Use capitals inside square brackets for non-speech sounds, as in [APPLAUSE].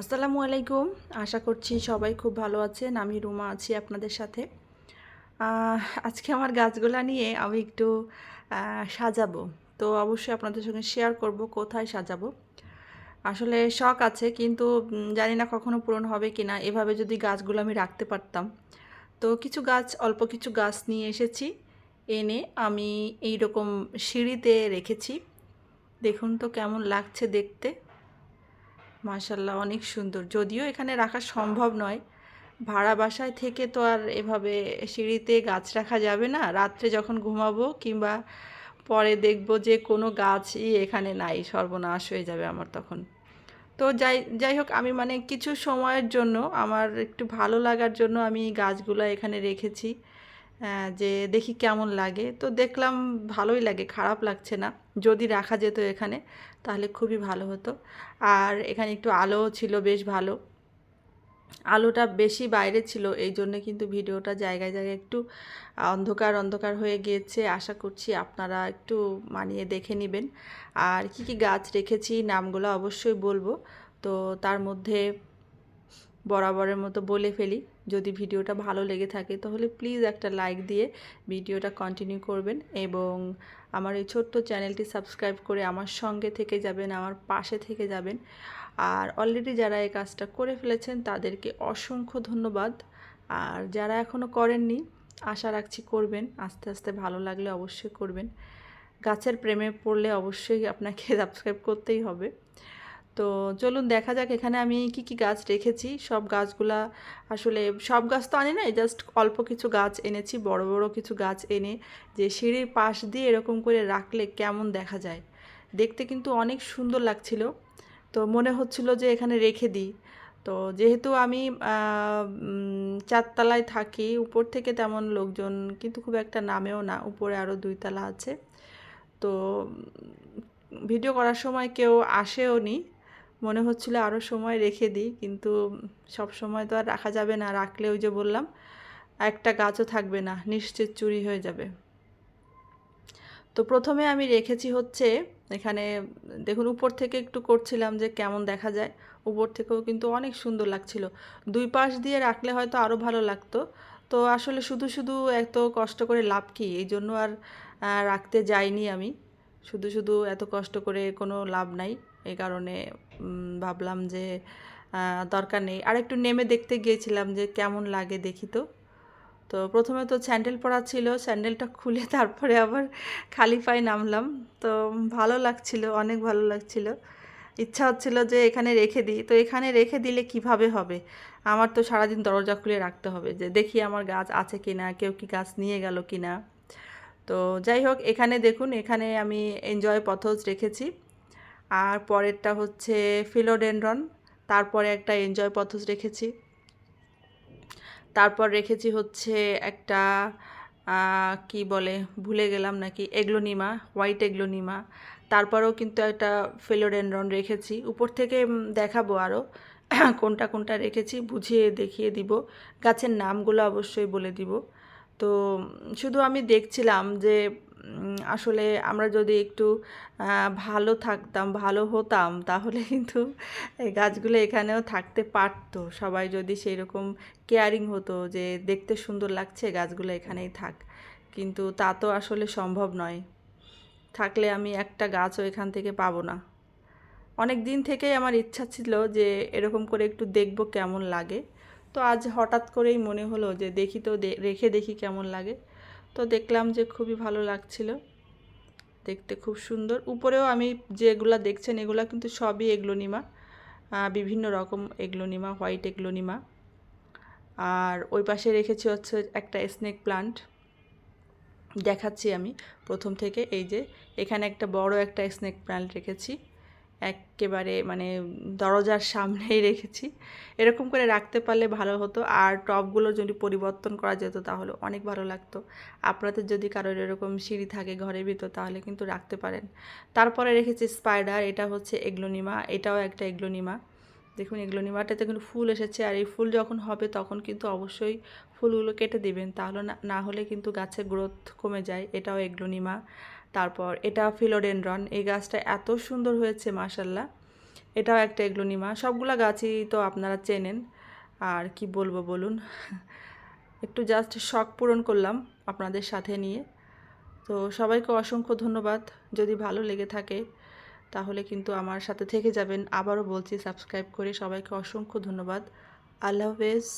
আসসালামু আলাইকুম। আশা করছি সবাই খুব ভালো আছেন, আমি রুমা আছি আপনাদের সাথে। আজকে আমার গাছগুলা নিয়ে আমি একটু সাজাবো। তো অবশ্যই আপনাদের সঙ্গে শেয়ার করব, কোথায় সাজাবো। আসলে শখ আছে, কিন্তু জানি না কখনো পূরণ হবে কি না এভাবে যদি গাছগুলো আমি রাখতে পারতাম। তো কিছু গাছ, অল্প কিছু গাছ নিয়ে এসেছি। এনে আমি এই রকম সিঁড়িতে রেখেছি। দেখুন তো কেমন লাগছে দেখতে। মাশাল্লাহ অনেক সুন্দর। যদিও এখানে রাখা সম্ভব নয়, ভাড়া বাসায় থেকে তো আর এভাবে সিঁড়িতে গাছ রাখা যাবে না। রাত্রে যখন ঘুমাবো কিংবা পরে দেখব যে কোনো গাছই এখানে নাই, সর্বনাশ হয়ে যাবে আমার তখন। তো যাই যাই হোক, আমি মানে কিছু সময়ের জন্য, আমার একটু ভালো লাগার জন্য আমি গাছগুলো এখানে রেখেছি। যে দেখি কেমন লাগে। তো দেখলাম ভালোই লাগে, খারাপ লাগছে না। যদি রাখা যেত এখানে, তাহলে খুবই ভালো হতো। আর এখানে একটু আলোও ছিল, বেশ ভালো। আলোটা বেশি বাইরে ছিল, এই জন্য কিন্তু ভিডিওটা জায়গায় জায়গায় একটু অন্ধকার অন্ধকার হয়ে গিয়েছে। আশা করছি আপনারা একটু মানিয়ে দেখে নেবেন। আর কি কি গাছ রেখেছি, নামগুলো অবশ্যই বলব। তো তার মধ্যে বরাবরের মতো বলে ফেলি। যদি ভিডিওটা ভালো লেগে থাকে তাহলে প্লিজ একটা লাইক দিয়ে ভিডিওটা কন্টিনিউ করবেন এবং আমার এই ছোট্ট চ্যানেলটি সাবস্ক্রাইব করে আমার সঙ্গে থেকে যাবেন, আমার পাশে থেকে যাবেন। আর অলরেডি যারা এই কাজটা করে ফেলেছেন তাদেরকে অসংখ্য ধন্যবাদ। আর যারা এখনও করেননি, আশা রাখছি করবেন, আস্তে আস্তে ভালো লাগলে অবশ্যই করবেন। গাছের প্রেমে পড়লে অবশ্যই আপনাকে [LAUGHS] সাবস্ক্রাইব করতেই হবে। তো চলুন দেখা যাক এখানে আমি কি কি গাছ রেখেছি। সব গাছগুলা আসলে, সব গাছ তো আনি নাই জাস্ট অল্প কিছু গাছ এনেছি, বড় বড় কিছু গাছ এনে যে সিঁড়ির পাশ দিয়ে এরকম করে রাখলে কেমন দেখা যায়। দেখতে কিন্তু অনেক সুন্দর লাগছিল। তো মনে হচ্ছিল যে এখানে রেখে দিই। তো যেহেতু আমি চারতলায় থাকি, উপর থেকে তেমন লোকজন কিন্তু খুব একটা নামেও না, উপরে আরও দুইতলা আছে। তো ভিডিও করার সময় কেউ আসেও নি মনে হচ্ছিল আরও সময় রেখে দিই, কিন্তু সব সময় তো আর রাখা যাবে না, রাখলে ওই যে বললাম, একটা গাছও থাকবে না, নিশ্চিত চুরি হয়ে যাবে। তো প্রথমে আমি রেখেছি হচ্ছে, এখানে দেখুন উপর থেকে একটু করছিলাম যে কেমন দেখা যায়, উপর থেকেও কিন্তু অনেক সুন্দর লাগছিল। দুই পাশ দিয়ে রাখলে হয়তো আরও ভালো লাগতো। তো আসলে শুধু শুধু এত কষ্ট করে লাভ কি? এই জন্য আর রাখতে যাইনি আমি। শুধু শুধু এত কষ্ট করে কোনো লাভ নাই। এই কারণে ভাবলাম যে দরকার নেই। আর একটু নেমে দেখতে গিয়েছিলাম যে, কেমন লাগে দেখি তো। তো প্রথমে তো স্যান্ডেল পরা ছিল, স্যান্ডেলটা খুলে [LAUGHS] তারপরে আবার খালি পায়ে নামলাম। তো ভালো লাগছিল, অনেক ভালো লাগছিল। ইচ্ছা হচ্ছিল যে, এখানে রেখে দিই। তো এখানে রেখে দিলে কীভাবে হবে? আমার তো সারাদিন দরজা খুলে রাখতে হবে যে, দেখি আমার গাছ আছে কি না কেউ কি গাছ নিয়ে গেল কি না তো যাই হোক, এখানে দেখুন, এখানে আমি এনজয় পথস রেখেছি। আর পরেরটা হচ্ছে ফিলোডেনড্রন তারপরে একটা এনজয় পথস রেখেছি। তারপর রেখেছি হচ্ছে একটা কি বলে, ভুলে গেলাম নাকি, এগলোনিমা হোয়াইট এগলোনিমা। তারপরেও কিন্তু একটা ফিলোডেনড্রন রেখেছি। উপর থেকে দেখাবো আরও [COUGHS] কোনটা কোনটা রেখেছি, বুঝিয়ে দেখিয়ে দিব। গাছের নামগুলো অবশ্যই বলে দিব। তো শুধু আমি দেখছিলাম যে আসলে আমরা যদি একটু ভালো থাকতাম, ভালো হতাম, তাহলে কিন্তু এই গাছগুলো এখানেও থাকতে পারতো। সবাই যদি সেই রকম কেয়ারিং হতো যে, দেখতে সুন্দর লাগছে, গাছগুলো এখানেই থাক। কিন্তু তা তো আসলে সম্ভব নয়। থাকলে আমি একটা গাছও এখান থেকে পাবো না। অনেক দিন থেকেই আমার ইচ্ছা ছিল যে, এরকম করে একটু দেখব কেমন লাগে। তো আজ হঠাৎ করেই মনে হলো যে দেখি তো রেখে দেখি কেমন লাগে। তো দেখলাম যে খুবই ভালো লাগছিল। দেখতে খুব সুন্দর। উপরেও আমি যেগুলা দেখছেন এগুলা কিন্তু সবই এগলোনিমা। বিভিন্ন রকম এগলোনিমা, হোয়াইট এগলোনিমা। আর ওই পাশে রেখেছি হচ্ছে একটা স্নেক প্লান্ট। দেখাচ্ছি আমি প্রথম থেকে। এই যে এখানে একটা বড় একটা স্নেক প্লান্ট রেখেছি। একেবারে মানে দরজার সামনেই রেখেছি। এরকম করে রাখতে পারলে ভালো হতো। আর টবগুলো যদি পরিবর্তন করা যেত তাহলে অনেক ভালো লাগতো। আপনাদের যদি কারোর এরকম সিঁড়ি থাকে ঘরের ভিতর তাহলে কিন্তু রাখতে পারেন। তারপরে রেখেছি স্পাইডার এটা হচ্ছে এগলোনিমা, এটাও একটা এগলোনিমা। দেখুন, এগলোনিমাটাতে কিন্তু ফুল এসেছে আর এই ফুল যখন হবে তখন কিন্তু অবশ্যই ফুলগুলো কেটে দিবেন। তাহলে না না হলে কিন্তু গাছের গ্রোথ কমে যায়। এটাও এগলোনিমা। তারপর এটা ফিলোডেনড্রন, এই গাছটা এত সুন্দর হয়েছে মাসাল্লাহ এটাও একটা এগ্লোনিমা, সবগুলা গাছই তো আপনারা চেনেন। আর কি বলব বলুন, [LAUGHS] একটু জাস্ট শখ পূরণ করলাম আপনাদের সাথে নিয়ে। তো সবাইকে অসংখ্য ধন্যবাদ, যদি ভালো লেগে থাকে, তাহলে কিন্তু আমার সাথে থেকে যাবেন। আবারও বলছি সাবস্ক্রাইব করে সবাইকে অসংখ্য ধন্যবাদ। আল্লাহ হাফেজ।